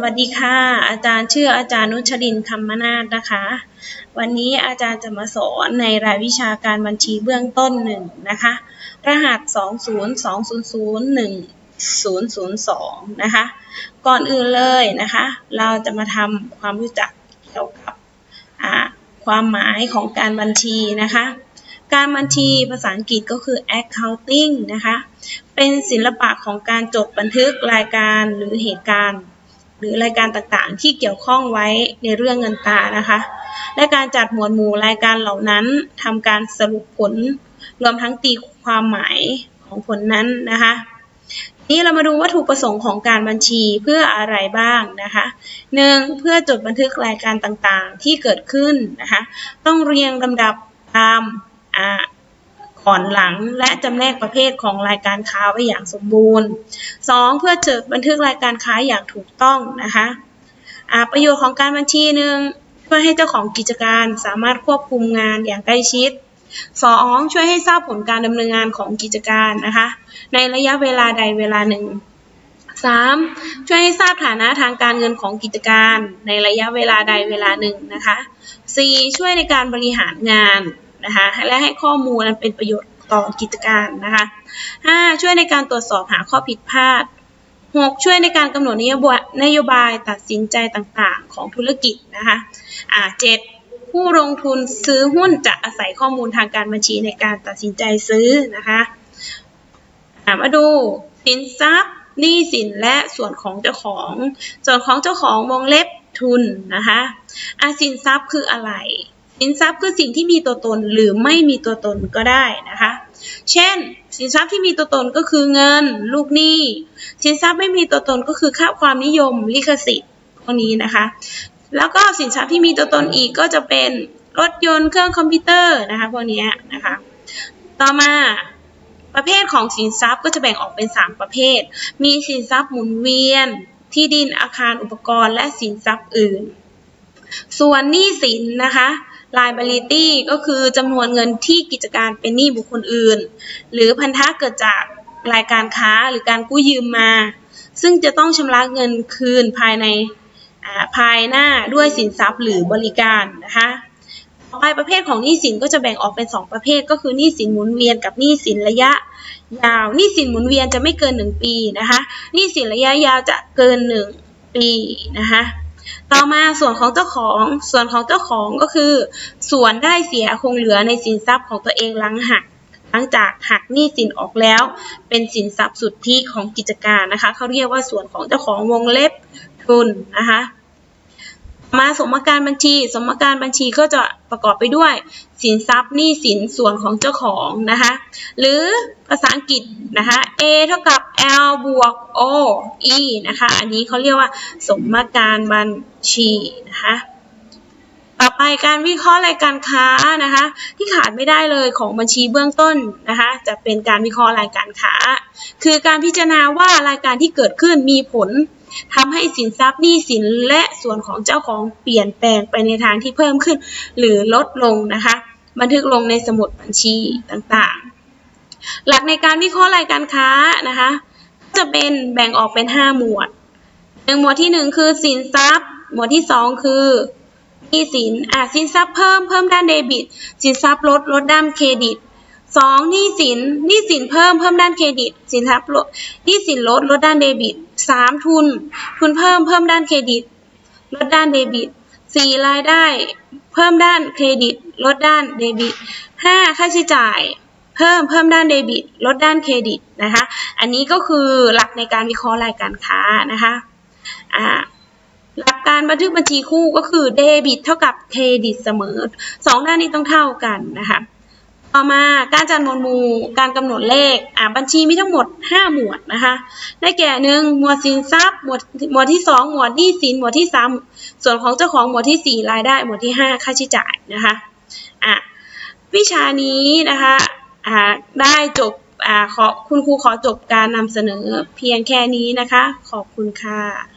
วัสดีค่ะ อาจารย์ชื่ออาจารย์นุชลินคำมนาถนะคะ วันนี้อาจารย์จะมาสอนในรายวิชาการบัญชีเบื้องต้นหนึ่งนะคะ รหัส 202001002 นะคะ ก่อนอื่นเลยนะคะ เราจะมาทำความรู้จักเกี่ยวกับความหมายของการบัญชีนะคะ การบัญชีภาษาอังกฤษก็คือ accounting นะคะ เป็นศิลปะของการจดบันทึกรายการหรือเหตุการณ์ หรือรายการต่างๆ ที่เกี่ยวข้องไว้ในเรื่องเงินตานะคะ และการจัดหมวดหมู่รายการเหล่านั้นทำการสรุปผล รวมทั้งตีความหมายของผลนั้นนะคะนี่เรามาดูวัตถุประสงค์ของการบัญชีเพื่ออะไรบ้างนะคะหนึ่งเพื่อจดบันทึกรายการต่างๆที่เกิดขึ้นนะคะ ต้องเรียงลำดับตามอ่า ก่อนหลังและจำแนกประเภทของรายการค้าไว้อย่างสมบูรณ์ 2. เพื่อจดบันทึกรายการค้าอย่างถูกต้องนะคะประโยชน์ของการบัญชีหนึ่งเพื่อให้เจ้าของกิจการสามารถควบคุมงานอย่างใกล้ชิด 2. ช่วยให้ทราบผลการดำเนินงานของกิจการนะคะ ในระยะเวลาใดเวลาหนึ่ง 3. ช่วยให้ทราบฐานะทางการเงินของกิจการ ในระยะเวลาใดเวลาหนึ่งนะคะ 4. ช่วยในการบริหารงาน นะคะและให้ข้อมูลนั้นเป็นประโยชน์ต่อกิจการนะคะ 5. ช่วยในการตรวจสอบหาข้อผิดพลาด 6. ช่วยในการกำหนดนโยบายนโยบายตัดสินใจต่างๆ ของธุรกิจนะคะอ่า 7. ผู้ลงทุนซื้อหุ้นจะอาศัยข้อมูลทางการบัญชีในการตัดสินใจซื้อนะคะามาดูสินทรัพย์หนี้สินและส่วนของเจ้าของ ส่วนของเจ้าของวงเล็บทุนนะคะอาสินทรัพย์คืออะไร สินทรัพย์คือสิ่งที่มีตัวตนหรือไม่มีตัวตนก็ได้นะคะ เช่น สินทรัพย์ที่มีตัวตนก็คือเงิน ลูกหนี้ สินทรัพย์ไม่มีตัวตนก็คือค่าความนิยม ลิขสิทธิ์พวกนี้นะคะ แล้วก็สินทรัพย์ที่มีตัวตนอีกก็จะเป็นรถยนต์เครื่องคอมพิวเตอร์นะคะพวกนี้นะคะ ต่อมาประเภทของสินทรัพย์ก็จะแบ่งออกเป็น 3 ประเภท มีสินทรัพย์หมุนเวียน ที่ดินอาคารอุปกรณ์ และสินทรัพย์อื่น ส่วนหนี้สินนะคะ liability ก็คือจำนวนเงินที่กิจการเป็นหนี้บุคคลอื่น หรือพันธะเกิดจากรายการค้าหรือการกู้ยืมมา ซึ่งจะต้องชำระเงินคืนภายในภายหน้าด้วยสินทรัพย์หรือบริการนะคะต่อไปประเภทของหนี้สินก็จะแบ่งออกเป็น 2 ประเภท ก็คือหนี้สินหมุนเวียนกับหนี้สินระยะ ยาวหนี้สินหมุนเวียนจะไม่เกิน 1 ปีนะคะหนี้สินระยะยาวจะเกิน 1 ปีนะคะ ต่อมาส่วนของเจ้าของ ส่วนของเจ้าของก็คือ ส่วนได้เสียคงเหลือในสินทรัพย์ของตัวเองหลังหัก หลังจากหักหนี้สินออกแล้ว เป็นสินทรัพย์สุทธิของกิจการนะคะเขาเรียกว่าส่วนของเจ้าของวงเล็บทุนนะคะ มาสมการบัญชี สมการบัญชีก็จะประกอบไปด้วย สินทรัพย์หนี้สินส่วนของเจ้าของนะคะหรือภาษาอังกฤษนะคะ A เท่ากับ L บวก O E นะคะอันนี้เขาเรียกว่า สมการบัญชีนะคะต่อไปการวิเคราะห์รายการค้านะคะ ที่ขาดไม่ได้เลยของบัญชีเบื้องต้นนะคะ จะเป็นการวิเคราะห์รายการค้า คือการพิจารณาว่ารายการที่เกิดขึ้นมีผล ทำให้สินทรัพย์หนี้สินและส่วนของเจ้าของเปลี่ยนแปลงไปในทางที่เพิ่มขึ้น หรือลดลงนะคะ บันทึกลงในสมุดบัญชีต่างๆ หลักในการวิเคราะห์รายการค้านะคะจะเป็นแบ่งออกเป็น 5 หมวดหนึ่งหมวดที่ 1 คือสินทรัพย์ หมวดที่ 2 คือหนี้สินอะสินทรัพย์เพิ่มเพิ่มด้านเดบิต สินทรัพย์ลดลดด้านเครดิตสองหนี้สินหนี้สินเพิ่มเพิ่มด้านเครดิต สินทรัพย์ลดหนี้สินลดลดด้านเดบิต สามทุน ทุนเพิ่มเพิ่มด้านเครดิต ลดด้านเดบิตสี่รายได้ เพิ่มด้านเครดิต ลดด้านเดบิตห้าค่าใช้จ่าย เพิ่มเพิ่มด้านเดบิต ลดด้านเครดิตนะคะ อันนี้ก็คือหลักในการวิเคราะห์รายการค้านะคะอ่าหลักการบันทึกบัญชีคู่ก็คือเดบิตเท่ากับเครดิตเสมอสองด้านนี้ต้องเท่ากันนะคะ ต่อมาการจัดหมวดหมู่การกำหนดเลขอ่าบัญชีมีทั้งหมด 5 หมวดนะคะ ได้แก่หนึ่งหมวดสินทรัพย์หมวดหมวดที่ 2 หมวดหนี้สินหมวดที่ 3 ส่วนของเจ้าของหมวดที่ 4 รายได้หมวดที่ 5 ค่าใช้จ่ายนะคะอะวิชานี้นะคะอ่าได้จบอ่าขอคุณครูขอจบการนำเสนอเพียงแค่นี้นะคะ ขอบคุณค่ะ